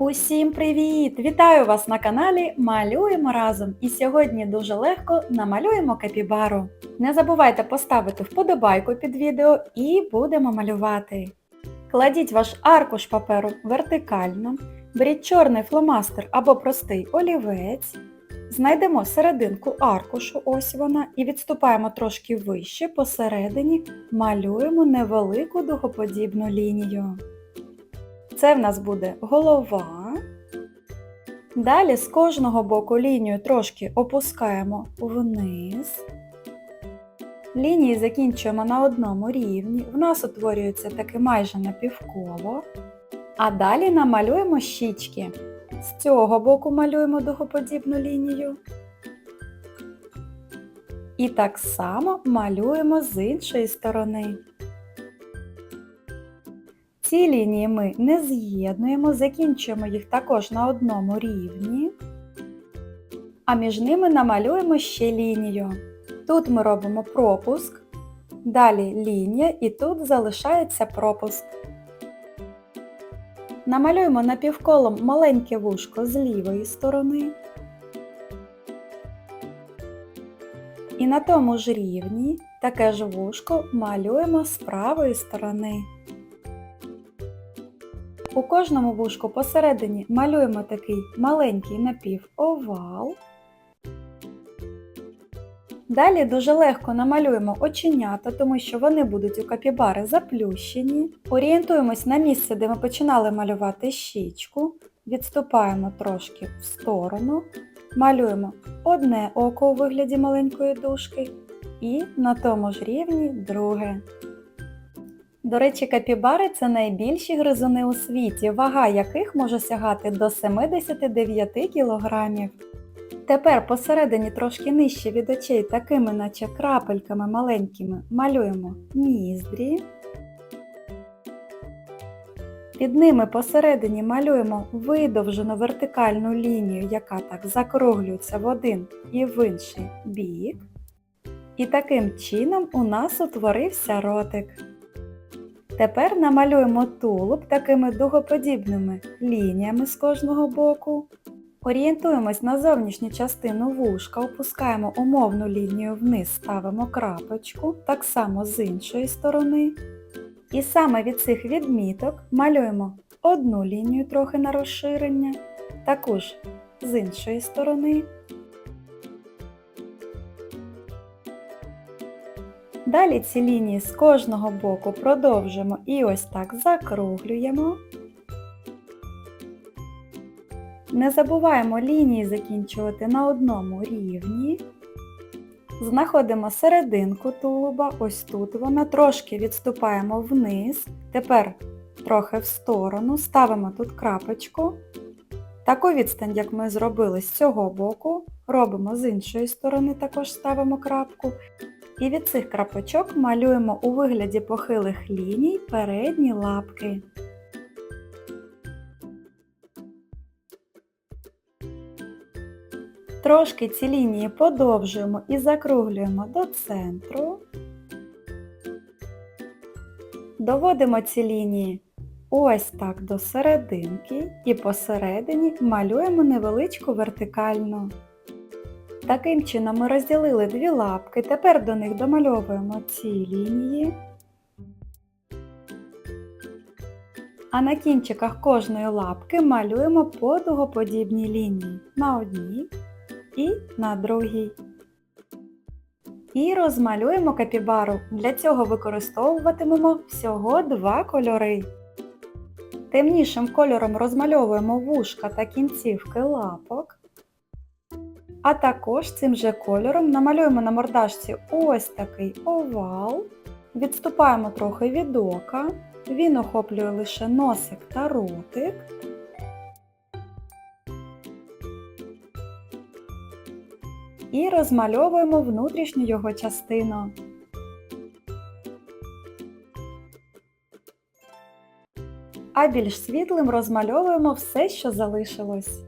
Усім привіт! Вітаю вас на каналі Малюємо разом! І сьогодні дуже легко намалюємо капібару. Не забувайте поставити вподобайку під відео і будемо малювати. Кладіть ваш аркуш паперу вертикально, беріть чорний фломастер або простий олівець. Знайдемо серединку аркушу, ось вона, і відступаємо трошки вище, посередині малюємо невелику дугоподібну лінію. Це в нас буде голова. Далі з кожного боку лінію трошки опускаємо вниз. Лінії закінчуємо на одному рівні. В нас утворюється таке майже напівколо. А далі намалюємо щічки. З цього боку малюємо дугоподібну лінію. І так само малюємо з іншої сторони. Ці лінії ми не з'єднуємо, закінчуємо їх також на одному рівні, а між ними намалюємо ще лінію. Тут ми робимо пропуск, далі лінія і тут залишається пропуск. Намалюємо напівколом маленьке вушко з лівої сторони. І на тому ж рівні таке ж вушко малюємо з правої сторони. У кожному вушку посередині малюємо такий маленький напівовал. Далі дуже легко намалюємо оченята, тому що вони будуть у капібари заплющені. Орієнтуємось на місце, де ми починали малювати щічку. Відступаємо трошки в сторону, малюємо одне око у вигляді маленької дужки і на тому ж рівні друге. До речі, капібари це найбільші гризуни у світі, вага яких може сягати до 79 кг. Тепер посередині трошки нижче від очей, такими наче крапельками маленькими, малюємо ніздрі. Під ними посередині малюємо видовжену вертикальну лінію, яка так закруглюється в один і в інший бік. І таким чином у нас утворився ротик. Тепер намалюємо тулуб такими дугоподібними лініями з кожного боку. Орієнтуємось на зовнішню частину вушка, опускаємо умовну лінію вниз, ставимо крапочку, так само з іншої сторони. І саме від цих відміток малюємо одну лінію трохи на розширення, також з іншої сторони. Далі ці лінії з кожного боку продовжуємо і ось так закруглюємо. Не забуваємо лінії закінчувати на одному рівні. Знаходимо серединку тулуба, ось тут вона, трошки відступаємо вниз, тепер трохи в сторону, ставимо тут крапочку. Таку відстань, як ми зробили з цього боку, робимо з іншої сторони, також ставимо крапку. І від цих крапочок малюємо у вигляді похилих ліній передні лапки. Трошки ці лінії подовжуємо і закруглюємо до центру. Доводимо ці лінії ось так до серединки і посередині малюємо невеличку вертикальну. Таким чином ми розділили дві лапки, тепер до них домальовуємо ці лінії. А на кінчиках кожної лапки малюємо подугоподібні лінії на одній і на другій. І розмалюємо капібару. Для цього використовуватимемо всього два кольори. Темнішим кольором розмальовуємо вушка та кінцівки лапок. А також цим же кольором намалюємо на мордашці ось такий овал, відступаємо трохи від ока, він охоплює лише носик та ротик. І розмальовуємо внутрішню його частину. А більш світлим розмальовуємо все, що залишилось.